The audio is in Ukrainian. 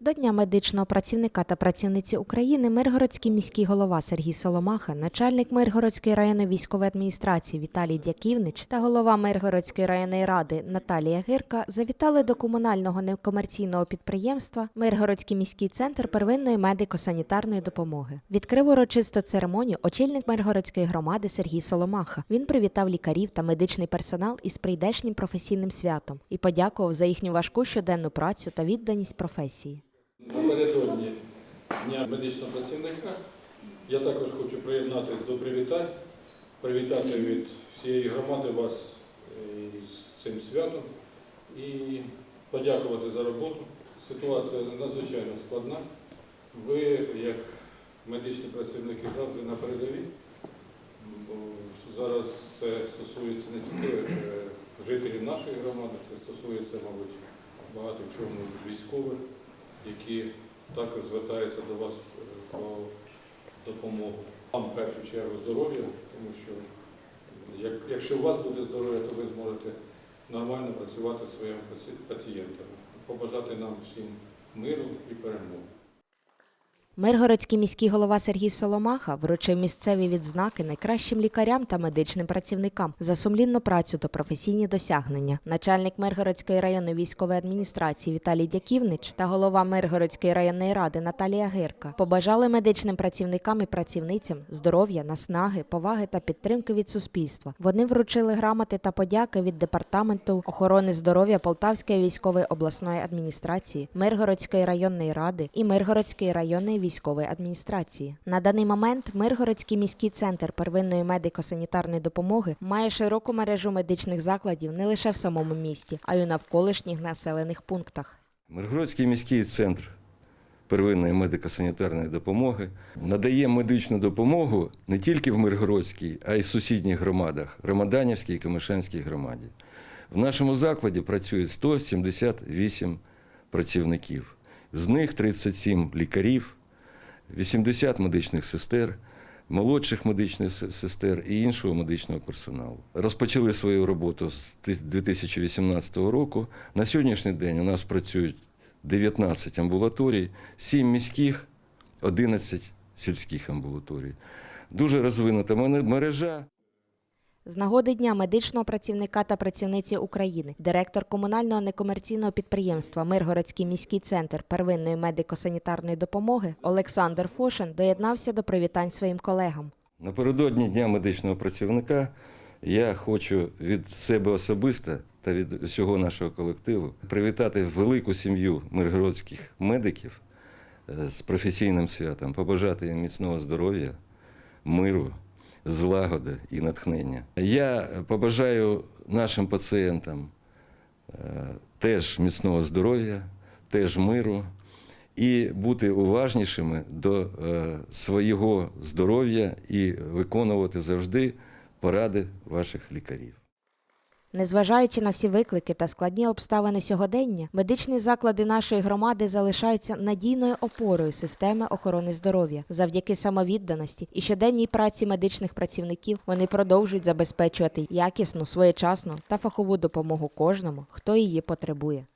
До Дня медичного працівника та працівниці України Миргородський міський голова Сергій Соломаха, начальник Миргородської районної військової адміністрації Віталій Дяківнич та голова Миргородської районної ради Наталія Гирка завітали до комунального некомерційного підприємства Миргородський міський центр первинної медико-санітарної допомоги. Відкрив урочисто церемонію очільник Миргородської громади Сергій Соломаха. Він привітав лікарів та медичний персонал із прийдешнім професійним святом і подякував за їхню важку щоденну працю та відданість професії. Напередодні Дня медичного працівника я також хочу приєднатися до привітань, привітати від всієї громади вас е, з цим святом і подякувати за роботу. Ситуація надзвичайно складна. Ви, як медичні працівники, завжди на передовій. Зараз це стосується не тільки е, жителів нашої громади, це стосується, мабуть, багато чому військових які також звертаються до вас про допомогу. Вам в першу чергу здоров'я, тому що як, якщо у вас буде здоров'я, то ви зможете нормально працювати зі своїми пацієнтами. Побажати нам всім миру і перемоги. Миргородський міський голова Сергій Соломаха вручив місцеві відзнаки найкращим лікарям та медичним працівникам за сумлінну працю та професійні досягнення. Начальник Миргородської районної військової адміністрації Віталій Дяківнич та голова Миргородської районної ради Наталія Гирка побажали медичним працівникам і працівницям здоров'я, наснаги, поваги та підтримки від суспільства. Вони вручили грамоти та подяки від департаменту охорони здоров'я Полтавської військової обласної адміністрації, Миргородської районної ради і Миргородської районної військової адміністрації. На даний момент Миргородський міський центр первинної медико-санітарної допомоги має широку мережу медичних закладів не лише в самому місті, а й у навколишніх населених пунктах. Миргородський міський центр первинної медико-санітарної допомоги надає медичну допомогу не тільки в Миргородській, а й в сусідніх громадах Ромаданівській і Камишанській громаді. В нашому закладі працює 178 працівників, з них 37 лікарів, 80 медичних сестер, молодших медичних сестер і іншого медичного персоналу. Розпочали свою роботу з 2018 року. На сьогоднішній день у нас працюють 19 амбулаторій, 7 міських, 11 сільських амбулаторій. Дуже розвинута мережа. З нагоди Дня медичного працівника та працівниці України директор комунального некомерційного підприємства Миргородський міський центр первинної медико-санітарної допомоги Олександр Фошин доєднався до привітань своїм колегам. Напередодні Дня медичного працівника я хочу від себе особисто та від всього нашого колективу привітати велику сім'ю миргородських медиків е, з професійним святом, побажати їм міцного здоров'я, миру, злагоди і натхнення. Я побажаю нашим пацієнтам е, теж міцного здоров'я, теж миру і бути уважнішими до е, свого здоров'я і виконувати завжди поради ваших лікарів. Незважаючи на всі виклики та складні обставини сьогодення, медичні заклади нашої громади залишаються надійною опорою системи охорони здоров'я. Завдяки самовідданості і щоденній праці медичних працівників вони продовжують забезпечувати якісну, своєчасну та фахову допомогу кожному, хто її потребує.